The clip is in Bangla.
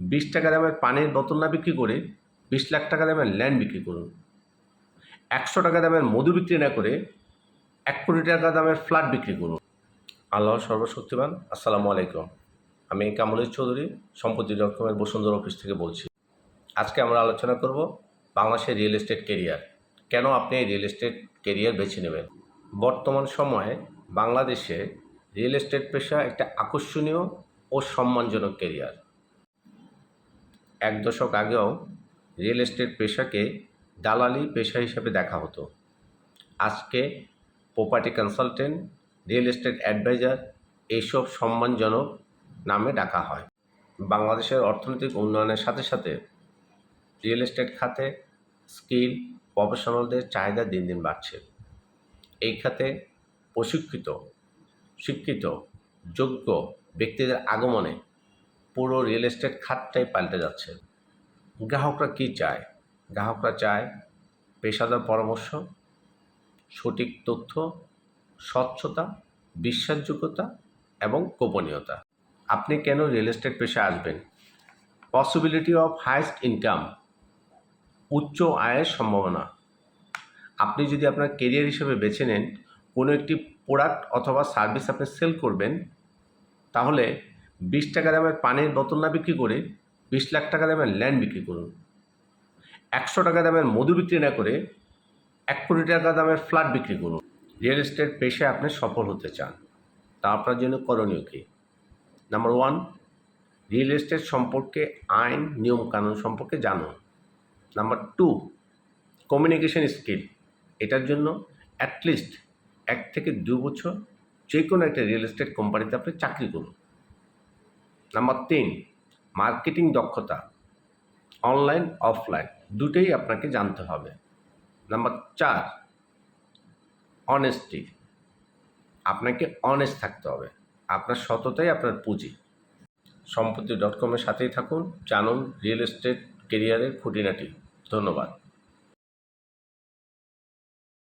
বিশ টাকা দামের পানির বোতল না বিক্রি করে বিশ লাখ টাকা দামের ল্যান্ড বিক্রি করুন। একশো টাকা দামের মধু বিক্রি না করে এক কোটি টাকা দামের ফ্ল্যাট বিক্রি করুন। আল্লাহ সর্বশক্তিমান, আসসালামু আলাইকুম। আমি কামলেশ চৌধুরী, সম্পত্তি ডট কমের বসুন্ধরা অফিস থেকে বলছি। আজকে আমরা আলোচনা করব বাংলাদেশের রিয়েল এস্টেট কেরিয়ার। কেন আপনি এই রিয়েল এস্টেট কেরিয়ার বেছে নেবেন? বর্তমান সময়ে বাংলাদেশে রিয়েল এস্টেট পেশা একটা আকর্ষণীয় ও সম্মানজনক কেরিয়ার। এক দশক আগেও রিয়েল এস্টেট পেশাকে দালালি পেশা হিসেবে দেখা হতো। আজকে property consultant, real estate advisor এইসব সম্মানজনক নামে ডাকা হয়। বাংলাদেশের অর্থনৈতিক উন্নয়নের সাথে সাথে রিয়েল এস্টেট খাতে স্কিল, প্রফেশনালদের চাহিদা দিন দিন বাড়ছে। এই খাতে প্রশিক্ষিত, শিক্ষিত, যোগ্য ব্যক্তিদের আগমনে পুরো রিয়েল এস্টেট খাতটাই পাল্টে যাচ্ছে। গ্রাহকরা কী চায়? গ্রাহকরা চায় পেশাদার পরামর্শ, সঠিক তথ্য, স্বচ্ছতা, বিশ্বাসযোগ্যতা এবং গোপনীয়তা। আপনি কেন রিয়েল এস্টেট পেশায় আসবেন? পসিবিলিটি অফ হায়েস্ট ইনকাম উচ্চ আয়ের সম্ভাবনা। আপনি যদি আপনার কেরিয়ার হিসেবে বেছে নেন, কোনো একটি প্রোডাক্ট অথবা সার্ভিস আপনি সেল করবেন, তাহলে বিশ টাকা দামের পানির বোতল না বিক্রি করে বিশ লাখ টাকা দামের ল্যান্ড বিক্রি করুন। একশো টাকা দামের মধু বিক্রি না করে এক কোটি টাকা দামের ফ্ল্যাট বিক্রি করুন। রিয়েল এস্টেট পেশায় আপনি সফল হতে চান। তা আপনার জন্য করণীয় কী? নাম্বার ওয়ান, রিয়েল এস্টেট সম্পর্কে আইন, নিয়ম, কানুন সম্পর্কে জানুন। Number two, communication skill. এটার জন্য অ্যাটলিস্ট এক থেকে দু বছর যে কোনো একটা রিয়েল এস্টেট কোম্পানিতে আপনি চাকরি করুন। নাম্বার তিন মার্কেটিং দক্ষতা অনলাইন অফলাইন দুটোই আপনাকে জানতে হবে। নাম্বার চার অনেস্টি আপনাকে অনেস্ট থাকতে হবে। আপনার সততাই আপনার পুঁজি। সম্পত্তি ডট কমের সাথেই থাকুন, জানুন রিয়েল এস্টেট কেরিয়ারের খুঁটিনাটি। ধন্যবাদ।